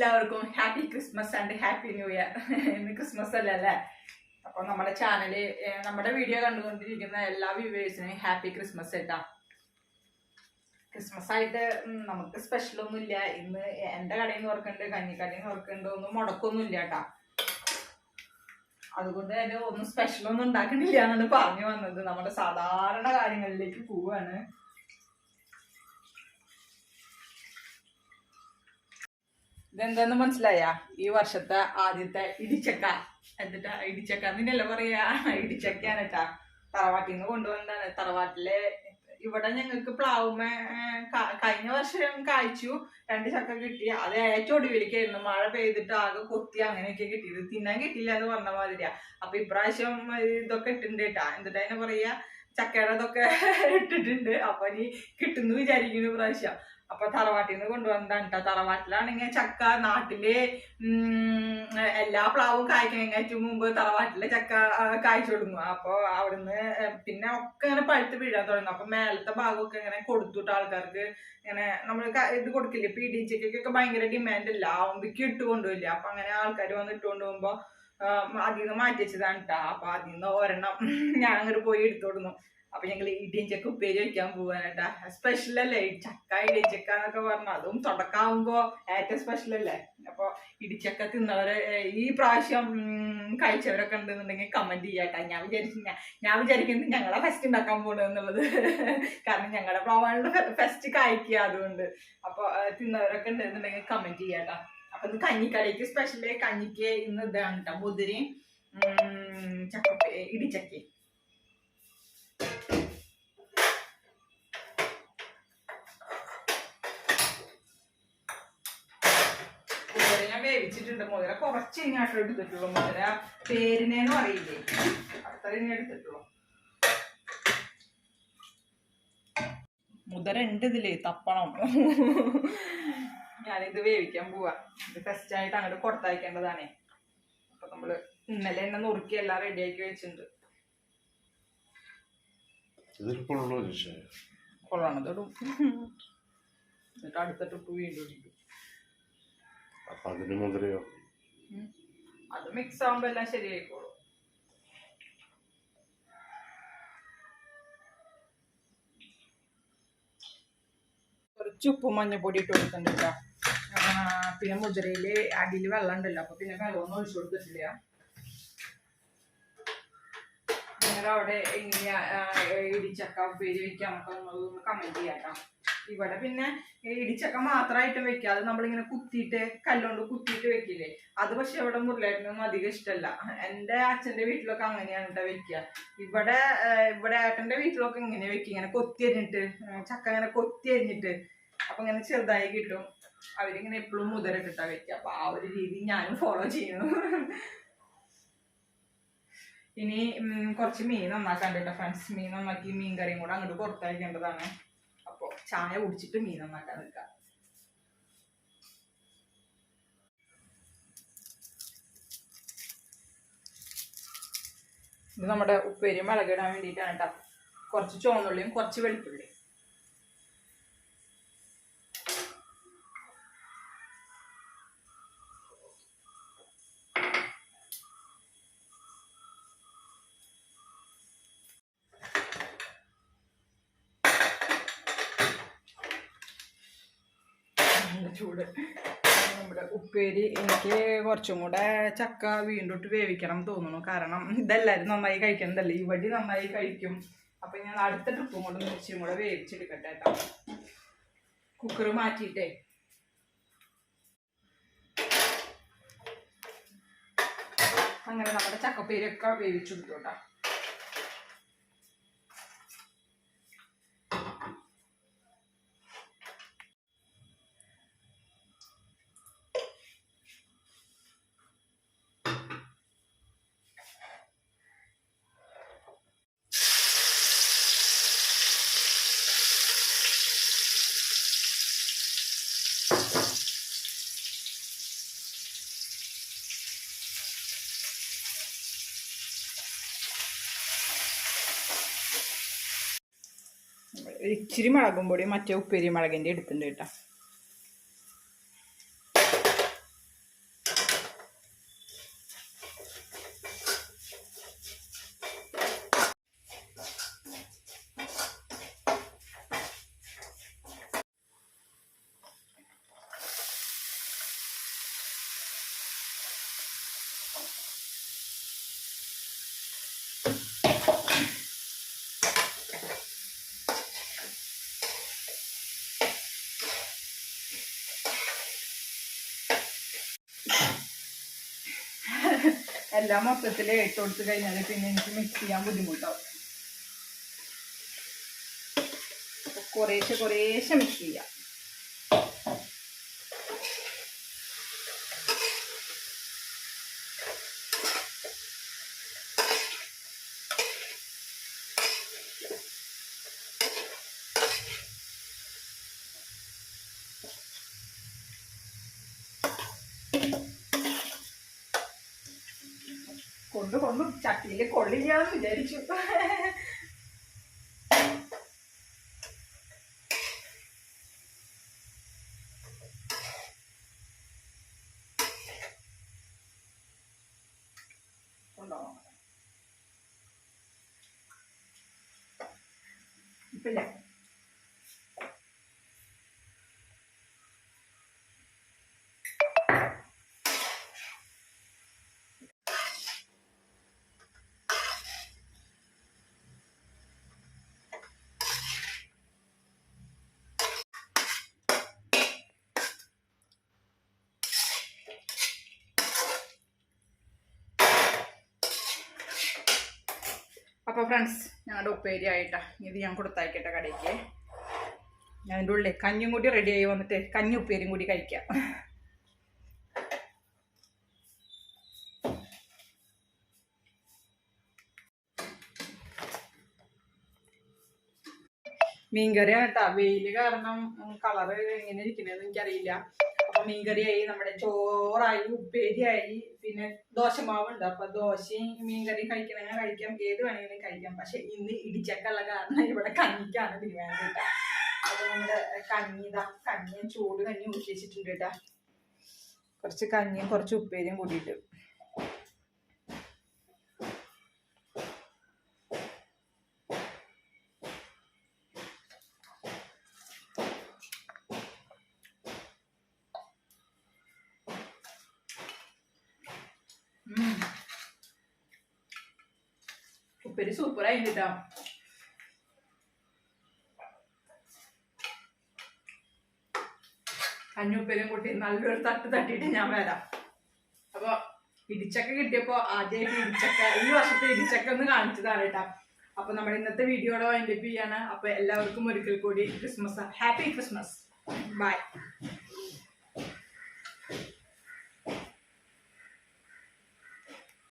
എല്ലാവർക്കും happy Christmas and happy new year. ഇന്ന് Christmas അല്ല അല്ലേ അപ്പോൾ നമ്മുടെ ചാനൽ നമ്മുടെ വീഡിയോ കണ്ടുകൊണ്ടിരിക്കുന്ന എല്ലാ വ്യൂവേഴ്സിനും ഹാപ്പി ക്രിസ്മസ് കേട്ടാ. ക്രിസ്മസ് ആയിട്ട് നമുക്ക് ഇല്ല. ഇന്ന് എന്റെ കടയിൽ നിന്ന് ഓർക്കുന്നുണ്ട് കഞ്ഞിക്കടയിൽ നിന്ന് ഓർക്കുന്നുണ്ട് ഒന്നും മുടക്കൊന്നും ഇല്ല കേട്ടാ. അതുകൊണ്ട് തന്നെ ഒന്നും സ്പെഷ്യൽ ഒന്നും ഉണ്ടാക്കണില്ല എന്നാണ് പറഞ്ഞു വന്നത്. നമ്മുടെ സാധാരണ കാര്യങ്ങളിലേക്ക് പോവാണ്. ഇതെന്താന്ന് മനസ്സിലായ? ഈ വർഷത്തെ ആദ്യത്തെ ഇടിച്ചക്ക. എന്നിട്ടാ ഇടിച്ചക്ക നിന്നല്ല പറയാ? ഇടിച്ചക്കയാണ് കേട്ടാ തറവാട്ടിൽ നിന്ന് കൊണ്ടുവന്നതാണ്. തറവാട്ടിലെ ഇവിടെ ഞങ്ങൾക്ക് പ്ലാവുമ കഴിഞ്ഞ വർഷം കായ്ച്ചു. രണ്ട് ചക്ക കിട്ടി. അത് ഏറ്റവും ഒടുവിലേക്കായിരുന്നു. മഴ പെയ്തിട്ട് ആകെ കൊത്തി അങ്ങനെയൊക്കെ കിട്ടിയത്. തിന്നാൻ കിട്ടില്ല എന്ന് പറഞ്ഞ മാതിരിയാ. അപ്പൊ ഇപ്രാവശ്യം ഇതൊക്കെ ഇട്ടിട്ടുണ്ട് കേട്ടാ എന്നിട്ട് അതിനെ പറയാ ചക്കയുടെ ഇതൊക്കെ ഇട്ടിട്ടുണ്ട്. അപ്പൊ ഇനി കിട്ടുന്നു വിചാരിക്കുന്നു ഇപ്രാവശ്യം. അപ്പൊ തറവാട്ടിൽ നിന്ന് കൊണ്ടുവന്നതാണ് കേട്ടോ തറവാട്ടിലാണെങ്കിൽ ചക്ക നാട്ടിൽ എല്ലാ പ്ലാവും കായ്ക്കുന്നതിനു മുമ്പ് തറവാട്ടിലെ ചക്ക കായ്ച്ചു കൊടുക്കും അപ്പൊ അവിടുന്ന് പിന്നെ ഒക്കെ ഇങ്ങനെ പഴുത്ത് വീഴാൻ തുടങ്ങും. അപ്പൊ മേലത്തെ ഭാഗമൊക്കെ ഇങ്ങനെ കൊടുത്തുട്ട് ആൾക്കാർക്ക് ഇങ്ങനെ നമ്മൾ ഇത് കൊടുക്കില്ലേ? പി ഡി ചിക്കൊക്കെ ഭയങ്കര ഡിമാൻഡ് ഇല്ല ആവുമ്പക്ക് ഇട്ട് കൊണ്ടുപോയില്ല അപ്പൊ അങ്ങനെ ആൾക്കാർ വന്ന് ഇട്ട് കൊണ്ടുപോകുമ്പോ അതിൽ നിന്ന് മാറ്റി വെച്ചതാണ് കേട്ടോ അപ്പൊ അതിൽ നിന്ന് ഒരെണ്ണം ഞാൻ അങ്ങോട്ട് പോയി എടുത്തു കൊടുന്നു അപ്പൊ ഞങ്ങൾ ഇടിയഞ്ചക്ക ഉപ്പേരി വെക്കാൻ പോവാനാട്ടാ. സ്പെഷ്യൽ അല്ലേ? ചക്ക ഇടിയച്ചക്ക എന്നൊക്കെ പറഞ്ഞു. അതും തുടക്കാവുമ്പോ ഏറ്റവും സ്പെഷ്യൽ അല്ലേ? അപ്പൊ ഇടിച്ചക്ക തിന്നവരെ ഈ പ്രാവശ്യം കഴിച്ചവരൊക്കെ ഉണ്ടെന്നുണ്ടെങ്കിൽ കമന്റ് ചെയ്യാട്ടാ. ഞാൻ വിചാരിച്ചു ഞാൻ- വിചാരിക്കുന്നത് ഞങ്ങളെ ഫെസ്റ്റ് ഉണ്ടാക്കാൻ പോണു എന്നുള്ളത്. കാരണം ഞങ്ങളുടെ പ്ലാവാളുടെ ഫെസ്റ്റ് കായ്ക്കുക അതുകൊണ്ട്. അപ്പൊ തിന്നവരൊക്കെ ഉണ്ടെന്നുണ്ടെങ്കിൽ കമന്റ് ചെയ്യാട്ടാ. അപ്പൊ ഇത് കഞ്ഞിക്കടയ്ക്ക് സ്പെഷ്യൽ കഞ്ഞിക്ക് ഇന്ന് ഇതാണ് കേട്ടോ മുതിരയും ചക്ക ഇടിച്ചക്കയും ഞാൻ വേവിച്ചിട്ടുണ്ട്. മുതിര കുറച്ച് ഇങ്ങോട്ട് എടുത്തിട്ടുള്ളൂ. മുതിര പേരിനേന്ന് പറയില്ലേ? അത്ര ഇനി എടുത്തിട്ടുള്ളൂ. മുതിര ഉണ്ട് ഇതിലേ. തപ്പണം. ഞാനിത് വേവിക്കാൻ പോവാ. ഇത് ഫസ്റ്റ് ആയിട്ട് അങ്ങോട്ട് കൊടുത്തയക്കേണ്ടതാണേ. അപ്പൊ നമ്മൾ ഇന്നലെ എന്നെ നുറുക്കി എല്ലാം റെഡിയാക്കി വെച്ചിട്ടുണ്ട്. ഇതിൽ കൊള്ളു ചോദിച്ചാൽ കൊള്ളണതിടും എന്നിട്ട് അടുത്ത ട്രിപ്പ് വീണ്ടും ഇടിക്കും. അപ്പൊ അതിന് മുതലയോ? അത് മിക്സ് ആവുമ്പോ എല്ലാം ശരിയായിക്കോളും. കുറച്ച് ഉപ്പും മഞ്ഞപ്പൊടി ഇട്ട് കൊടുത്തിട്ടുണ്ട് പിന്നെ മുദ്രയിൽ അടിയിൽ വെള്ളം ഉണ്ടല്ലോ. അപ്പൊ പിന്നെ വെള്ളമൊന്നും ഒഴിച്ചു കൊടുത്തിട്ടില്ല. നിങ്ങളുടെ അവിടെ എങ്ങനെയാ ഇടിച്ചക്ക ഉപ്പേരി വെക്കാം കമന്റ് കമന്റ് ചെയ്യാട്ടോ. ഇവിടെ പിന്നെ ഇടിച്ചക്ക മാത്രമായിട്ട് വെക്കുക അത് നമ്മളിങ്ങനെ കുത്തിയിട്ട് കല്ലുകൊണ്ട് കുത്തിയിട്ട് വെക്കില്ലേ? അത് പക്ഷെ ഇവിടെ മുരളേട്ടനൊന്നും അധികം ഇഷ്ടമല്ല എന്റെ അച്ഛന്റെ വീട്ടിലൊക്കെ അങ്ങനെയാണ് കേട്ടോ വെക്കുക ഇവിടെ ഇവിടെ ഏട്ടന്റെ വീട്ടിലൊക്കെ ഇങ്ങനെ വെക്കുക ഇങ്ങനെ കൊത്തി അരിഞ്ഞിട്ട് ആ, ചക്ക ഇങ്ങനെ കൊത്തി അരിഞ്ഞിട്ട് അപ്പം ഇങ്ങനെ ചെറുതായി കിട്ടും. അവരിങ്ങനെ എപ്പോഴും മുതലിട്ടിട്ടാണ് വെക്കുക അപ്പം ആ ഒരു രീതി ഞാനും ഫോളോ ചെയ്യുന്നു. ഇനി കുറച്ച് മീൻ നന്നാക്കാൻ കേട്ടോ ഫ്രണ്ട്സ് മീൻ നന്നാക്കി മീൻ കറിയും കൂടെ അങ്ങോട്ട് പുറത്തയക്കേണ്ടതാണ് അപ്പൊ ചായ കുടിച്ചിട്ട് മീൻ നന്നാക്കാൻ നിൽക്കാം. ഇത് നമ്മുടെ ഉപ്പേരി മുളകിടാൻ വേണ്ടിയിട്ടാണ് കേട്ടോ കുറച്ച് ചുവന്നുള്ളിയും കുറച്ച് വെളുത്തുള്ളി ചൂട്. നമ്മുടെ ഉപ്പേരി എനിക്ക് കുറച്ചും കൂടെ ചക്ക വീണ്ടും വേവിക്കണം തോന്നുന്നു. കാരണം ഇതെല്ലാവരും നന്നായി കഴിക്കണതല്ലേ? ഈ വടി നന്നായി കഴിക്കും. അപ്പൊ ഞാൻ അടുത്ത ട്രിപ്പും കൂടെ മിർച്ചിയും കൂടെ വേവിച്ചെടുക്കട്ടെ കേട്ടോ. കുക്കർ മാറ്റിയിട്ടേ. അങ്ങനെ നമ്മുടെ ചക്കപ്പേരൊക്കെ വേവിച്ചു കേട്ടോ. ഇച്ചിരി മുളകും പൊടി മറ്റേ ഉപ്പേരി മുളകിന്റെ എടുത്തിട്ടുണ്ട് കേട്ടോ. എല്ലാം മൊത്തത്തിൽ ഇട്ട് കൊടുത്ത് കഴിഞ്ഞാൽ പിന്നെ എനിക്ക് മിക്സ് ചെയ്യാൻ ബുദ്ധിമുട്ടാവും. കുറേശ്ശെ കുറേശ്ശെ മിക്സ് ചെയ്യാം. കൊണ്ട് കൊണ്ട് ചട്ടിയിൽ കൊള്ളില്ലാന്ന് വിചാരിച്ചു. ഇപ്പില്ല? അപ്പോൾ ഫ്രണ്ട്സ് ഞങ്ങളുടെ ഉപ്പേരി ആയിട്ടാ. ഇത് ഞാൻ കൊടുത്തയക്കട്ടെ കടയ്ക്ക് ഞാൻ അതിന്റെ ഉള്ളിൽ കഞ്ഞും കൂടി റെഡി ആയി വന്നിട്ട് കഞ്ഞി ഉപ്പേരിയും കൂടി കഴിക്കാം. മീൻകറിയാണ് കേട്ടോ വെയിൽ കാരണം കളറ് എങ്ങനെ ഇരിക്കുന്നതെന്ന് എനിക്കറിയില്ല. മീൻകറിയായി നമ്മുടെ ചോറായി ഉപ്പേരിയായി പിന്നെ ദോശമാവുണ്ട്. അപ്പൊ ദോശയും മീൻകറിയും കഴിക്കണമെങ്കിൽ കഴിക്കാം. ഏത് വേണമെങ്കിലും കഴിക്കാം. പക്ഷെ ഇന്ന് ഇടിച്ചക്കുള്ള കാരണം ഇവിടെ കഞ്ഞിക്കാണ് ഡിമാൻഡ് കേട്ടോ അത് നമ്മുടെ കഞ്ഞി ഇതാ. കഞ്ഞിയും ചൂട് കഞ്ഞി ഊറ്റി കേട്ടാ കുറച്ച് കഞ്ഞിയും കുറച്ച് ഉപ്പേരിയും കൂടിയിട്ട്. ഉപ്പേരി സൂപ്പറായി കേട്ടോ കഞ്ഞുപ്പേരും കൂട്ടി നല്ലൊരു തട്ട് തട്ടിയിട്ട് ഞാൻ വരാം. അപ്പോൾ ഇടിച്ചക്ക കിട്ടിയപ്പോൾ ആദ്യമായിട്ട് ഇടിച്ചക്ക ഈ വർഷത്തെ ഇടിച്ചക്ക ഒന്ന് കാണിച്ചതാണ് കേട്ടോ. അപ്പോൾ നമ്മുടെ ഇന്നത്തെ വീഡിയോയുടെ വൈൻഡപ്പ് ചെയ്യാണ്. അപ്പോൾ എല്ലാവർക്കും ഒരിക്കൽ കൂടി ക്രിസ്മസ് ഹാപ്പി ക്രിസ്മസ് ബൈ